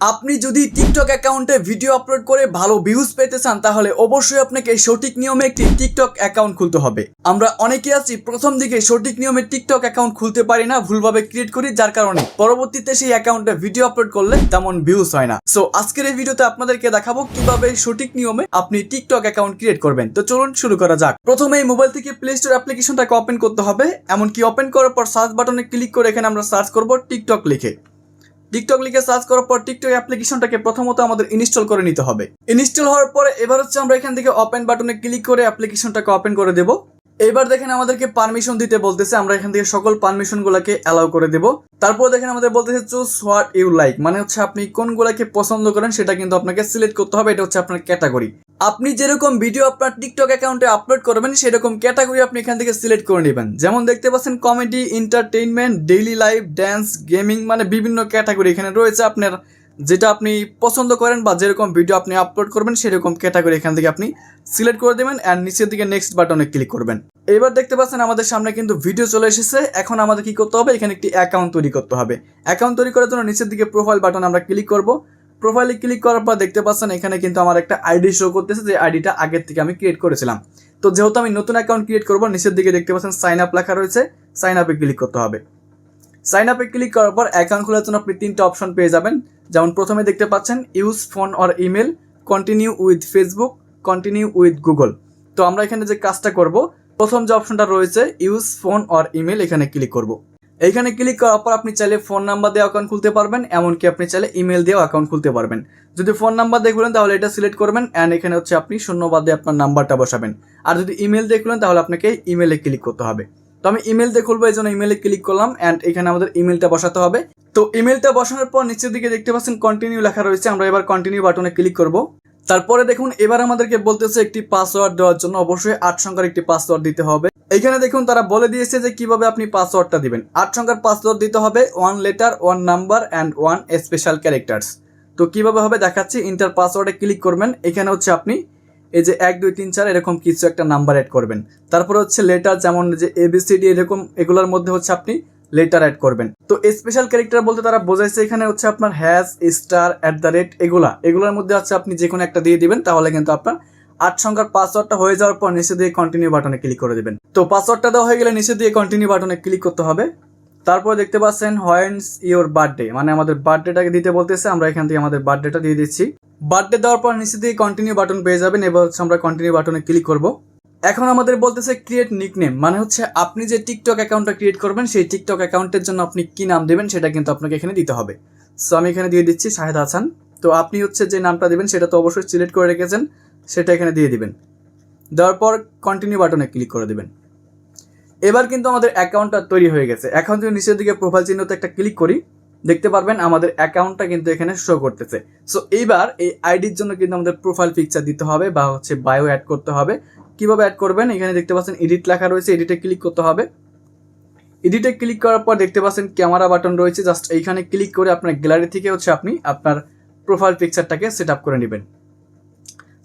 আপনি যদি টিকটক অ্যাকাউন্টে ভিডিও আপলোড করে ভালো ভিউজ পেতে চান, তাহলে অবশ্যই আপনাকে সঠিক নিয়মে একটি টিকটক অ্যাকাউন্ট খুলতে হবে। আমরা অনেকে আছি, প্রথম দিকে সঠিক নিয়মে টিকটক অ্যাকাউন্ট খুলতে পারি না, ভুলভাবে ক্রিয়েট করি, যার কারণে পরবর্তীতে সেই অ্যাকাউন্টে ভিডিও আপলোড করলে তেমন ভিউজ হয় না। সো আজকের এই ভিডিওতে আপনাদেরকে দেখাবো কীভাবে সঠিক নিয়মে আপনি টিকটক অ্যাকাউন্ট ক্রিয়েট করবেন। তো চলুন শুরু করা যাক। প্রথমে এই মোবাইল থেকে প্লে স্টোর অ্যাপ্লিকেশনটাকে ওপেন করতে হবে। এমনকি ওপেন করার পর সার্চ বাটনে ক্লিক করে এখানে আমরা সার্চ করব টিকটক লিখে। টিকটক লিখে সার্চ করার পর টিকটক অ্যাপ্লিকেশনটাকে প্রথমত আমাদের ইনস্টল করে নিতে হবে। ইনস্টল হওয়ার পরে এবার হচ্ছে আমরা এখান থেকে ওপেন বাটনে ক্লিক করে অ্যাপ্লিকেশনটাকে ওপেন করে দেব। এবার দেখেন আমাদেরকে পারমিশন দিতে বলতেছে, আমরা এখান থেকে সকল পারমিশন গুলাকে অ্যালাউ করে দেব। তারপর দেখেন আমাদের বলতেছে চুজ হোয়াট ইউ লাইক মানে হচ্ছে আপনি কোনগুলাকে পছন্দ করেন সেটা কিন্তু আপনাকে সিলেক্ট করতে হবে, এটা হচ্ছে আপনার ক্যাটাগরি আপনি যেরকম ভিডিও আপনার টিকটক অ্যাকাউন্টে আপলোড করবেন, সেরকম ক্যাটাগরি আপনি এখান থেকে সিলেক্ট করে নেবেন। যেমন দেখতে পাচ্ছেন comedy entertainment daily life dance gaming মানে বিভিন্ন ক্যাটাগরি এখানে রয়েছে আপনার। যেটা আপনি পছন্দ করেন বা যেরকম ভিডিও আপনি আপলোড করবেন, সেরকম ক্যাটাগরি এখান থেকে আপনি সিলেক্ট করে দেবেন অ্যান্ড নিচের দিকে নেক্সট বাটনে ক্লিক করবেন। এবার দেখতে পাচ্ছেন, আমাদের সামনে কিন্তু ভিডিও চলে এসেছে। এখন আমাদের কি করতে হবে? এখানে একটি অ্যাকাউন্ট তৈরি করতে হবে। অ্যাকাউন্ট তৈরি করার জন্য নিচের দিকে প্রোফাইল বাটন আমরা ক্লিক করব। প্রোফাইলে ক্লিক করার পর দেখতে পাচ্ছেন এখানে কিন্তু আমার একটা আইডি শো করতেছে, যে আইডিটা আগের থেকে আমি ক্রিয়েট করেছিলাম। তো যেহেতু আমি নতুন অ্যাকাউন্ট ক্রিয়েট করব, নিচের দিকে দেখতে পাচ্ছেন সাইন আপ লেখা রয়েছে সাইন আপে ক্লিক করতে হবে। সাইন আপে ক্লিক করার পর অ্যাকাউন্ট খোলার জন্য আপনি তিনটা অপশন পেয়ে যাবেন। যেমন প্রথমে দেখতে পাচ্ছেন use phone or email continue with Facebook continue with Google তো আমরা এখানে যে কাজটা করব, প্রথম যে অপশনটা রয়েছে ইউজ ফোন অর ইমেল এখানে ক্লিক করব। এইখানে ক্লিক করার পর আপনি চাইলে ফোন নাম্বার দিয়ে অ্যাকাউন্ট খুলতে পারবেন, এমনকি আপনি চাইলে ইমেল দিয়েও অ্যাকাউন্ট খুলতে পারবেন। যদি ফোন নাম্বার দিয়ে খুলেন, তাহলে এটা সিলেক্ট করবেন অ্যান্ড এখানে হচ্ছে আপনি শূন্যবাদ দিয়ে আপনার নাম্বারটা বসাবেন। আর যদি ইমেল দিয়ে খুলেন, তাহলে আপনাকে ইমেলে ক্লিক করতে হবে। তো আমি ইমেল দিয়ে খুলবো এই জন্য ইমেলে ক্লিক করলাম অ্যান্ড এখানে আমাদের ইমেলটা বসাতে হবে। তো ইমেলটা বসানোর পর নিচের দিকে দেখতে পাচ্ছেন কন্টিনিউ লেখা রয়েছে, আমরা এবার কন্টিনিউ বাটনে ক্লিক করব। তারপরে দেখুন, এবার আমাদেরকে বলতেছে একটি পাসওয়ার্ড দেওয়ার জন্য অবশ্যই আট সংখ্যার একটি পাসওয়ার্ড দিতে হবে। এখানে দেখুন তারা বলে দিয়েছে যে কীভাবে আপনি পাসওয়ার্ডটা দিবেন। আট সংখ্যার পাসওয়ার্ড দিতে হবে one letter one number and one special characters তো কীভাবে হবে দেখাচ্ছি ইন্টার পাসওয়ার্ডে ক্লিক করবেন। এখানে হচ্ছে আপনি এই যে এক, দুই, তিন, চার এরকম কিছু একটা নাম্বার অ্যাড করবেন। তারপরে হচ্ছে লেটার যেমন যে এবিসিডি এরকম এগুলোর মধ্যে হচ্ছে আপনি লেটার অ্যাড করবেন। তো স্পেশাল ক্যারেক্টার বলতে তারা বোঝাইছে এখানে হচ্ছে আপনার hash star at the rate এগুলা। এগুলোর মধ্যে হচ্ছে আপনি যে কোনো একটা দিয়ে দিবেন, তাহলে কিন্তু আপনার আট সংখ্যার পাসওয়ার্ডটা হয়ে যাওয়ার পর নিচে দিয়ে কন্টিনিউ বাটনে ক্লিক করে দেবেন। তো পাসওয়ার্ডটা দেওয়া হয়ে গেলে নিচে দিয়ে কন্টিনিউ বাটনে ক্লিক করতে হবে। তারপর দেখতে পাচ্ছেন হোয়েন্স ইওর বার্থডে মানে আমাদের বার্থডেটাকে দিতে বলতেছে, আমরা এখান থেকে আমাদের বার্থডেটা দিয়ে দিচ্ছি। বার্থডে দেওয়ার পর নিচে দিয়ে কন্টিনিউ বাটন পেয়ে যাবেন, এবার হচ্ছে আমরা কন্টিনিউ বাটনে ক্লিক করব। এখন আমাদের বলতেছে ক্রিয়েট নিকনেম মানে হচ্ছে আপনি যে টিকটক অ্যাকাউন্টটা ক্রিয়েট করবেন, সেই টিকটক অ্যাকাউন্টের জন্য আপনি কি নাম দেবেন, সেটা কিন্তু আপনাকে এখানে দিতে হবে। সো আমি এখানে দিয়ে দিচ্ছি শাহেদ হাসান। তো আপনি হচ্ছে যে নামটা দেবেন, সেটা তো অবশ্যই সিলেক্ট করে রেখেছেন। সেটা এখানে দিয়ে দিবেন। দেওয়ার পর কন্টিনিউ বাটনে ক্লিক করে দেবেন। এবার কিন্তু আমাদের অ্যাকাউন্টটা তৈরি হয়ে গেছে। এখন যদি নিচের দিকে প্রোফাইল চিহ্নতে একটা ক্লিক করি, দেখতে পারবেন আমাদের অ্যাকাউন্টটা কিন্তু এখানে শো করতেছে। সো এইবার এই আইডির জন্য কিন্তু আমাদের প্রোফাইল পিকচার দিতে হবে বা হচ্ছে বায়ো অ্যাড করতে হবে। কীভাবে অ্যাড করবেন? এখানে দেখতে পাচ্ছেন এডিট লেখা রয়েছে এডিটে ক্লিক করতে হবে। এডিটে ক্লিক করার পর দেখতে পাচ্ছেন ক্যামেরা বাটন রয়েছে। জাস্ট এইখানে ক্লিক করে আপনার গ্যালারি থেকে হচ্ছে আপনি আপনার প্রোফাইল পিকচারটাকে সেট আপ করে নেবেন।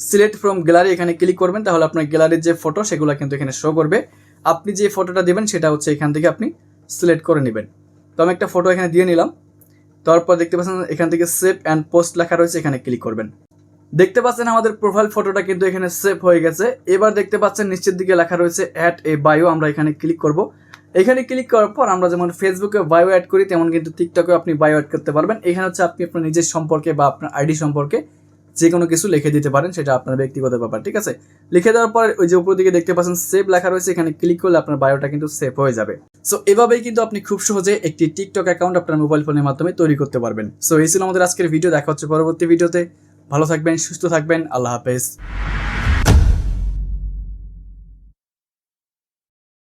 সিলেক্ট ফ্রম গ্যালারি এখানে ক্লিক করবেন, তাহলে আপনার গ্যালারির যে ফটো সেগুলো কিন্তু এখানে শো করবে। আপনি যে ফটোটা দেবেন, সেটা হচ্ছে এখান থেকে আপনি সিলেক্ট করে নেবেন। তো আমি একটা ফটো এখানে দিয়ে নিলাম। তারপর দেখতে পাচ্ছেন, এখান থেকে সেভ অ্যান্ড পোস্ট লেখা রয়েছে, এখানে ক্লিক করবেন। দেখতে পাচ্ছেন, আমাদের প্রোফাইল ফটোটা কিন্তু এখানে সেভ হয়ে গেছে। এবার দেখতে পাচ্ছেন, নিচের দিকে লেখা রয়েছে অ্যাড এ বায়ো আমরা এখানে ক্লিক করব। এখানে ক্লিক করার পর, আমরা যেমন ফেসবুকে বায়ো অ্যাড করি, তেমন কিন্তু টিকটকে আপনি বায়ো অ্যাড করতে পারবেন। এখানে হচ্ছে আপনি আপনার নিজের সম্পর্কে বা আপনার আইডি সম্পর্কে যে কোনো কিছু লিখে দিতে পারেন, সেটা আপনার ব্যক্তিগত ব্যাপার, ঠিক আছে? লিখে দেওয়ার পর ওই যে উপর দিকে দেখতে পাচ্ছেন সেভ লেখা রয়েছে, এখানে ক্লিক করলে আপনার বায়োটা কিন্তু সেভ হয়ে যাবে। সো এভাবেই কিন্তু আপনি খুব সহজে একটি টিকটক অ্যাকাউন্ট আপনার মোবাইল ফোনের মাধ্যমে তৈরি করতে পারবেন। সো এই ছিল আমাদের আজকের ভিডিও দেখা হচ্ছে পরবর্তী ভিডিওতে ভালো থাকবেন, সুস্থ থাকবেন, আল্লাহ হাফেজ।